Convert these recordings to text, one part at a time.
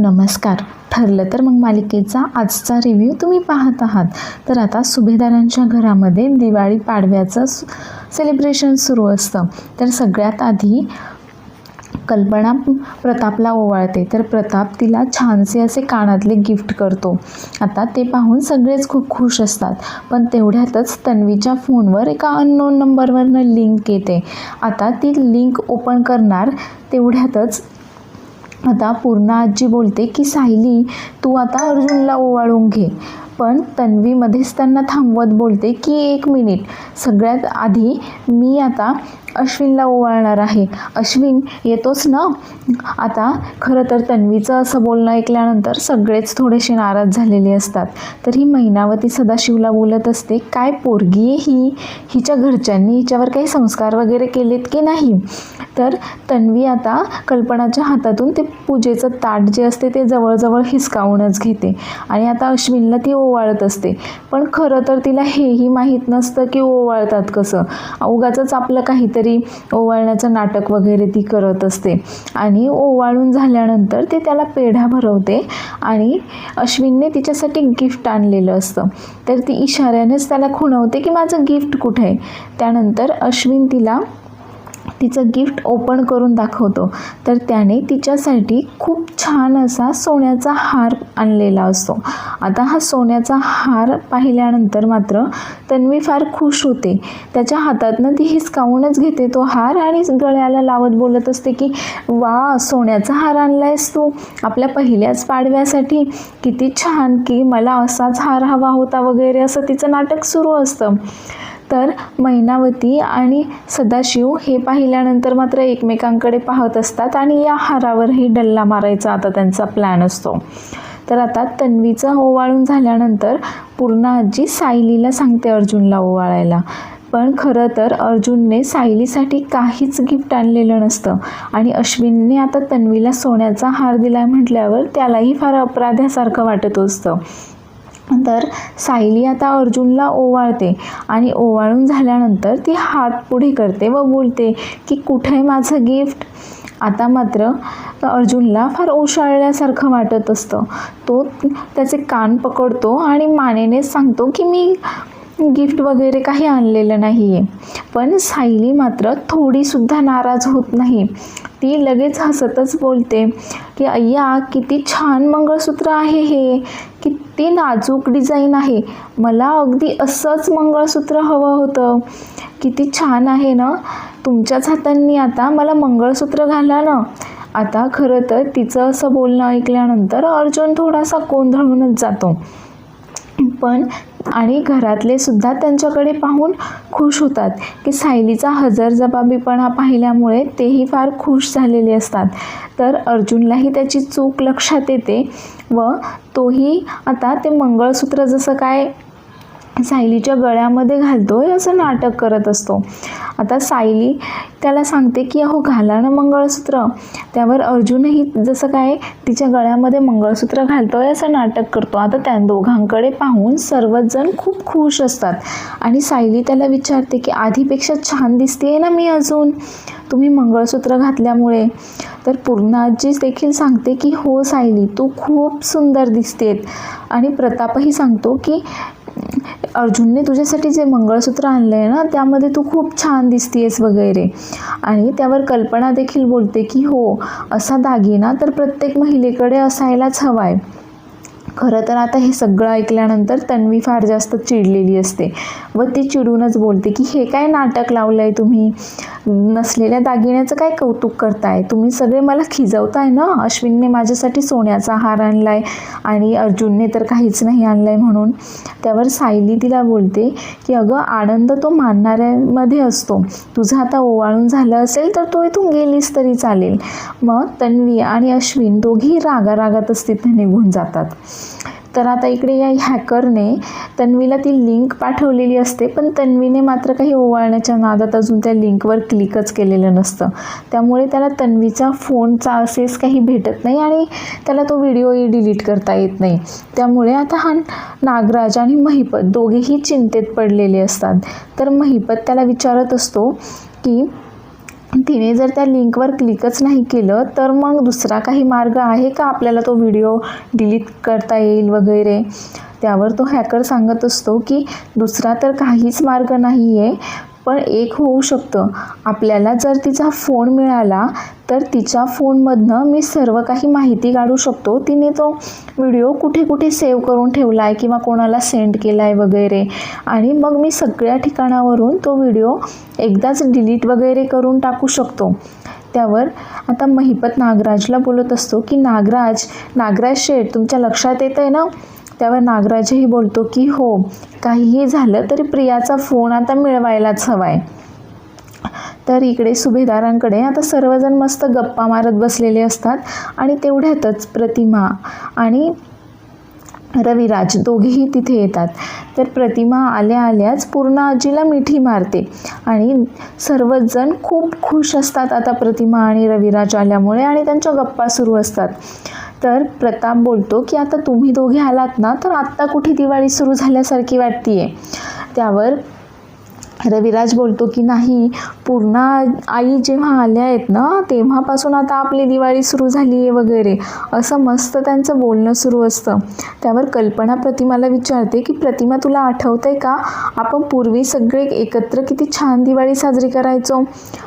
नमस्कार. ठरलं तर मग मालिकेचा आजचा रिव्ह्यू तुम्ही पाहत आहात. तर आता सुभेदारांच्या घरामध्ये दिवाळी पाडव्याचं सेलिब्रेशन सुरू असतं. तर सगळ्यात आधी कल्पना प्रतापला ओवाळते. तर प्रताप तिला छानसे असे कानातले गिफ्ट करतो. आता ते पाहून सगळेच खूप खुश असतात. पण तेवढ्यातच तन्वीच्या फोनवर एका अननोन नंबरवरनं लिंक येते. आता ती लिंक ओपन करणार तेवढ्यातच आता पूर्ण आजी बोलते की सायली तू आता अर्जुनला ओवाळून घे. पण तन्वी मध्येच त्यांना थांबवत बोलते की एक मिनिट. सगळ्यात आधी मी आता अश्विनला ओवाळणार आहे. अश्विन येतोच ना? आता खरं तर तन्वीचं असं बोलणं ऐकल्यानंतर सगळेच थोडेसे नाराज झालेले असतात. तर ही महिनावती सदाशिवला बोलत असते काय पोरगी आहे ही? हिच्या घरच्यांनी हिच्यावर काही संस्कार वगैरे केलेत की नाही? तर तन्वी आता कल्पनाच्या हातातून ते पूजेचं ताट जे असते ते जवळजवळ हिसकावूनच घेते. आणि आता अश्विनला ती ओ ओवाळत असते. पण खरं तर तिला हेही माहीत नसतं की ओवाळतात कसं. उगाचंच आपलं काहीतरी ओवाळण्याचं नाटक वगैरे ती करत असते. आणि ओवाळून झाल्यानंतर ते त्याला पेढा भरवते आणि अश्विनने तिच्यासाठी गिफ्ट आणलेलं असतं. तर ती इशाऱ्यानेच त्याला खुणवते की माझं गिफ्ट कुठे आहे? त्यानंतर अश्विन तिला तिचं गिफ्ट ओपन करून दाखवतो. तर त्याने तिच्यासाठी खूप छान असा सोन्याचा हार आणलेला असतो. आता हा सोन्याचा हार पाहिल्यानंतर मात्र तन्वी फार खुश होते. त्याच्या हातातनं ती हिसकावूनच घेते तो हार आणि गळ्याला लावत बोलत असते की वा सोन्याचा हार आणलायस तू. आपल्या पहिल्याच पाडव्यासाठी किती छान की मला असाच हार हवा होता वगैरे असं तिचं नाटक सुरू असतं. तर मैनावती आणि सदाशिव हे पाहिल्यानंतर मात्र एकमेकांकडे पाहत असतात आणि या हारावरही डल्ला मारायचा आता त्यांचा प्लॅन असतो. तर आता तन्वीचं ओवाळून झाल्यानंतर पूर्ण आजी सायलीला सांगते अर्जुनला ओवाळायला. पण खरं तर अर्जुनने सायलीसाठी काहीच गिफ्ट आणलेलं नसतं आणि अश्विनने आता तन्वीला सोन्याचा हार दिला म्हटल्यावर त्यालाही फार अपराध्यासारखं वाटत असतं. तर सायली आता अर्जुनला ओवाळते आणि ओवाळून झाल्यानंतर ती हात पुढे करते व बोलते की कुठे माझं गिफ्ट? आता मात्र अर्जुनला फार ओशाळल्यासारखं वाटत असतं. तो त्याचे कान पकडतो आणि मानेनेच सांगतो की मी गिफ्ट वगैरे काही आणलेलं नाही आहे पण सायली मात्र थोडीसुद्धा नाराज होत नाही. ती लगेच हसतच बोलते की अय्या किती छान मंगळसूत्र आहे हे. की किती नाजूक डिझाईन आहे. मला अगदी असंच मंगळसूत्र हवं होतं. किती छान आहे ना? तुमच्याच हातांनी आता मला मंगळसूत्र घाला ना. आता खरं तर तिचं असं बोलणं ऐकल्यानंतर अर्जुन थोडासा कोंधळूनच जातो. पण आणि घरातले सुद्धा त्यांच्याकडे पाहून खुश होतात की सायलीचा हजरजबाबीपणा पाहिल्यामुळे तेही फार खुश झालेले असतात. तर अर्जुनलाही त्याची चूक लक्षात येते व तोही आता ते मंगळसूत्र जसं काय सायलीच्या गळ्यामध्ये घालतोय असं नाटक करत असतो. आता सायली त्याला सांगते की अहो घाला ना मंगळसूत्र. त्यावर अर्जुनही जसं काय तिच्या गळ्यामध्ये मंगळसूत्र घालतोय असं नाटक करतो. आता त्या दोघांकडे पाहून सर्वच जण खूप खुश असतात. आणि सायली त्याला विचारते की आधीपेक्षा छान दिसते ना मी अजून? तुम्ही मंगळसूत्र घातल्यामुळे. तर पूर्णाजी देखील सांगते की हो सायली तू खूप सुंदर दिसतेत आणि प्रतापही सांगतो की अर्जुनने तुझ्यासाठी जे मंगळसूत्र आणलं आहे ना त्यामध्ये तू खूप छान दिसतीयस वगैरे. आणि त्यावर कल्पना देखील बोलते की हो असा दागिना तर प्रत्येक महिलेकडे असायलाच हवा आहे खरं तर आता हे सगळं ऐकल्यानंतर तन्वी फार जास्त चिडलेली असते व ती चिडूनच बोलते की हे काय नाटक लावलं आहे तुम्ही? नसलेल्या दागिन्याचं काय कौतुक करताय? तुम्ही सगळे मला खिजवताय ना? अश्विनने माझ्यासाठी सोन्याचा हार आणला आहे आणि अर्जुनने तर काहीच नाही आणलं आहे म्हणून. त्यावर सायली तिला बोलते की अगं आनंद तो मानणाऱ्यामध्ये असतो. तुझं आता ओवाळून झालं असेल तर तो इथून गेलीस तरी चालेल. मग तन्वी आणि अश्विन दोघीही रागारागात तिथे निघून जातात. तर आता इकडे या हॅकरने तन्वीला ती लिंक पाठवलेली असते पण तन्वीने मात्र काही ओवाळण्याच्या नादात अजून त्या लिंकवर क्लिकच केलेलं नसतं. त्यामुळे त्याला तन्वीचा फोनचा असेस काही भेटत नाही आणि त्याला तो व्हिडिओही डिलीट करता येत नाही. त्यामुळे आता हा नागराज आणि महिपत दोघेही चिंतेत पडलेले असतात. तर महिपत त्याला विचारत असतो की तिने जर त्या लिंकवर क्लिकच नाही केलं तर मग दुसरा काही मार्ग आहे का आपल्याला तो व्हिडिओ डिलीट करता येईल वगैरे? त्यावर तो हॅकर सांगत असतो की दुसरा तर काहीच मार्ग नाही आहे पण एक होऊ शकतं. आपल्याला जर तिचा फोन मिळाला तर तिच्या फोनमधनं मी सर्व काही माहिती काढू शकतो. तिने तो व्हिडिओ कुठे कुठे सेव्ह करून ठेवला आहे किंवा कोणाला सेंड केला आहे वगैरे. आणि मग मी सगळ्या ठिकाणावरून तो व्हिडिओ एकदाच डिलीट वगैरे करून टाकू शकतो. त्यावर आता महिपत नागराजला बोलत असतो की नागराज नागराज शेठ तुमच्या लक्षात येतं आहे ना? त्यावर नागराजही बोलतो की हो काहीही झालं तरी प्रियाचा फोन आता मिळवायलाच हवा आहे तर इकडे सुभेदारांकडे आता सर्वजण मस्त गप्पा मारत बसलेले असतात आणि तेवढ्यातच प्रतिमा आणि रविराज दोघेही तिथे येतात. तर प्रतिमा आल्या आल्याच पूर्ण आजीला मिठी मारते आणि सर्वच जण खूप खुश असतात आता प्रतिमा आणि रविराज आल्यामुळे आणि त्यांच्या गप्पा सुरू असतात. तर प्रताप बोलतो की आता तुम्ही दोघे आलात ना तर आत्ता कुठे दिवाळी सुरू झाल्यासारखी वाटते आहे त्यावर रविराज बोलतो की नाही पूर्णा आई जेव्हा आल्या आहेत ना तेव्हापासून आता आपली दिवाळी सुरू झाली आहे वगैरे. असं मस्त त्यांचं बोलणं सुरू असतं. त्यावर कल्पना प्रतिमाला विचारते की प्रतिमा तुला आठवतं आहे का? आपण पूर्वी सगळे एकत्र किती छान दिवाळी साजरी करायचो.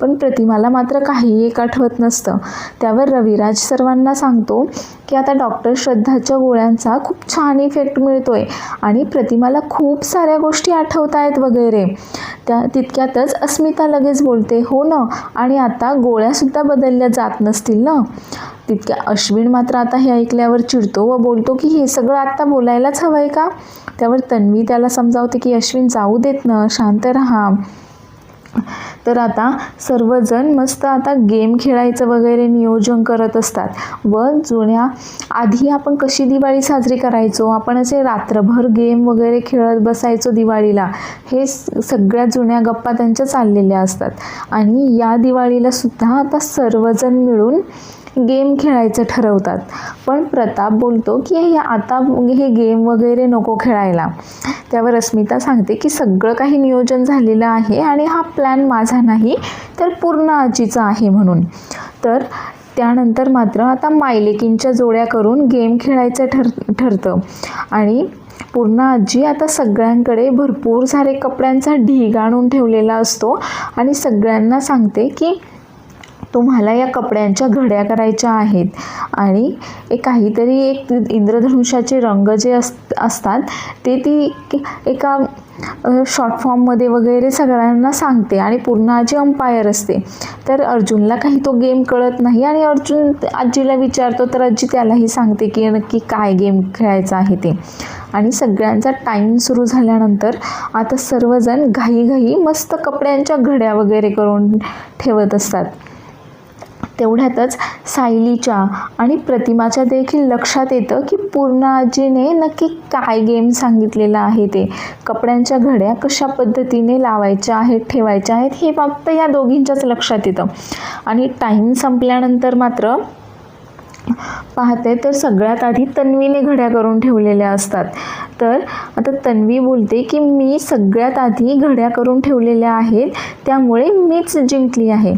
पण प्रतिमाला मात्र काही एक आठवत नसतं. त्यावर रविराज सर्वांना सांगतो की आता डॉक्टर श्रद्धाच्या गोळ्यांचा खूप छान इफेक्ट मिळतो आहे आणि प्रतिमाला खूप साऱ्या गोष्टी आठवत आहेत वगैरे. त्या तितक्यातच अस्मिता लगेच बोलते हो ना आणि आता गोळ्यासुद्धा बदलल्या जात नसतील ना? तितक्या अश्विन मात्र आता हे ऐकल्यावर चिडतो व बोलतो की हे सगळं आत्ता बोलायलाच हवं आहे का? त्यावर तन्वी त्याला समजावते की अश्विन जाऊ देत ना शांत राहा. तर आता सर्वजण मस्त आता गेम खेळायचं वगैरे नियोजन करत असतात. व जुन्या आधी आपण कशी दिवाळी साजरी करायचो? आपण असे रात्रभर गेम वगैरे खेळत बसायचो दिवाळीला. हे सगळ्या जुन्या गप्पा त्यांच्या चाललेल्या असतात. आणि या दिवाळीला सुद्धा आता सर्वजण मिळून गेम खेळायचं ठरवतात. पण प्रताप बोलतो की हे आता हे गेम वगैरे नको खेळायला. त्यावर अस्मिता सांगते की सगळं काही नियोजन झालेलं आहे आणि हा प्लॅन माझा नाही तर पूर्ण आजीचा आहे म्हणून. तर त्यानंतर मात्र आता मायलेकींच्या जोड्या करून गेम खेळायचं ठर ठरतं. आणि पूर्ण आजी आता सगळ्यांकडे भरपूर सारे कपड्यांचा ढीग आणून ठेवलेला असतो आणि सगळ्यांना सांगते की तुम्हाला या कपड्यांच्या घड्या करायच्या आहेत. आणि एक काहीतरी एक इंद्रधनुष्याचे रंग जे अस असतात ते ती एका शॉर्ट फॉर्ममध्ये वगैरे सगळ्यांना सांगते. आणि पूर्ण आजी अंपायर असते तर अर्जुनला काही तो गेम कळत नाही. आणि अर्जुन आजीला विचारतो तर आजी त्यालाही सांगते की नक्की काय गेम खेळायचा आहे ते? आणि सगळ्यांचा टाईम सुरू झाल्यानंतर आता सर्वजण घाईघाई मस्त कपड्यांच्या घड्या वगैरे करून ठेवत असतात. तेवढ्यातच सायलीच्या आणि प्रतिमाच्या देखील लक्षात येतं की पूर्ण आजीने नक्की काय गेम सांगितलेला आहे ते. कपड्यांच्या घड्या कशा पद्धतीने लावायच्या आहेत ठेवायच्या आहेत हे फक्त या दोघींच्याच लक्षात येतं. आणि टाईम संपल्यानंतर मात्र पाहते तर सगळ्यात आधी तन्वीने घड्या करून ठेवलेल्या असतात. तर आता तन्वी बोलते की मी सगळ्यात आधी घड्या करून ठेवलेल्या आहेत त्यामुळे मीच जिंकली आहे.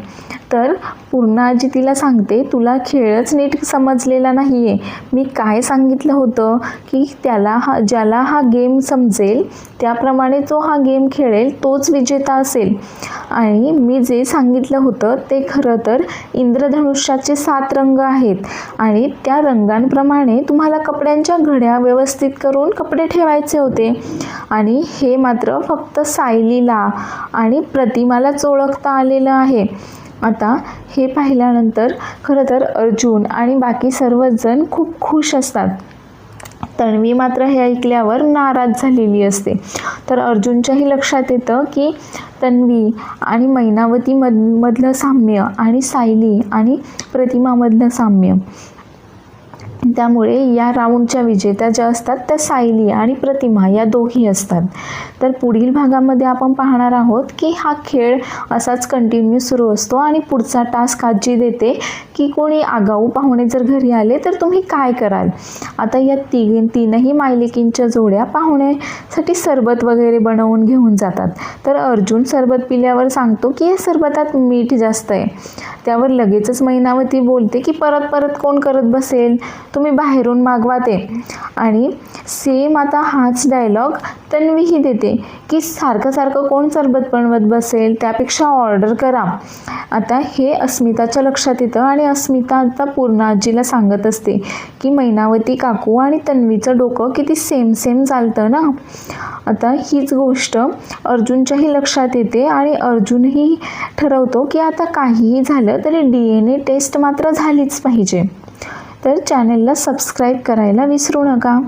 तर पूर्ण आजी तिला सांगते तुला खेळच नीट समजलेला नाही आहे मी काय सांगितलं होतं की त्याला हा ज्याला हा गेम समजेल त्याप्रमाणे जो हा गेम खेळेल तोच विजेता असेल. आणि मी जे सांगितलं होतं ते खरं तर इंद्रधनुष्याचे सात रंग आहेत. आणि त्या रंगांप्रमाणे तुम्हाला कपड्यांच्या घड्या व्यवस्थित करून कपडे ठेवायचे होते. आणि हे मात्र फक्त सायलीला आणि प्रतिमालाच ओळखता आलेलं आहे. आता हे पाहिल्यानंतर खरं तर अर्जुन आणि बाकी सर्वच जण खूप खुश असतात. तन्वी मात्र हे ऐकल्यावर नाराज झालेली असते. तर अर्जुनच्याही लक्षात येतं की तन्वी आणि मैनावती मध मधलं साम्य आणि सायली आणि प्रतिमामधलं साम्य त्यामुळे या राऊंडच्या विजेत्या ज्या असतात त्या सायली आणि प्रतिमा या दोघी असतात. तर पुढील भागामध्ये आपण पाहणार आहोत की हा खेळ असाच कंटिन्यू सुरू असतो आणि पुढचा टास्क आजी देते की कोणी आगाऊ पाहुणे जर घरी आले तर तुम्ही काय कराल? आता या तिघी तीनही मायलिकींच्या जोड्या पाहुण्यासाठी सरबत वगैरे बनवून घेऊन जातात. तर अर्जुन सरबत पिल्यावर सांगतो की या सरबतात मीठ जास्त आहे. त्यावर लगेचच मैनावती बोलते की परत परत कोण करत बसेल? तुम्ही बाहेरून मागवा ते आणि सेम आता हाच डायलॉग तन्वीही देते की सारखं सारखं कोण सरबत बनवत बसेल त्यापेक्षा ऑर्डर करा. आता हे अस्मिताच्या लक्षात येतं आणि अस्मिता आता पूर्ण आजीला सांगत असते की मैनावती काकू आणि तन्वीचं डोकं किती सेम सेम चालतं ना? आता हीच गोष्ट अर्जुनच्याही लक्षात येते आणि अर्जुनही ठरवतो की आता काहीही झालं तरी डी एन ए टेस्ट मात्र झालीच पाहिजे. तर चॅनेलला सबस्क्राईब करायला विसरू नका.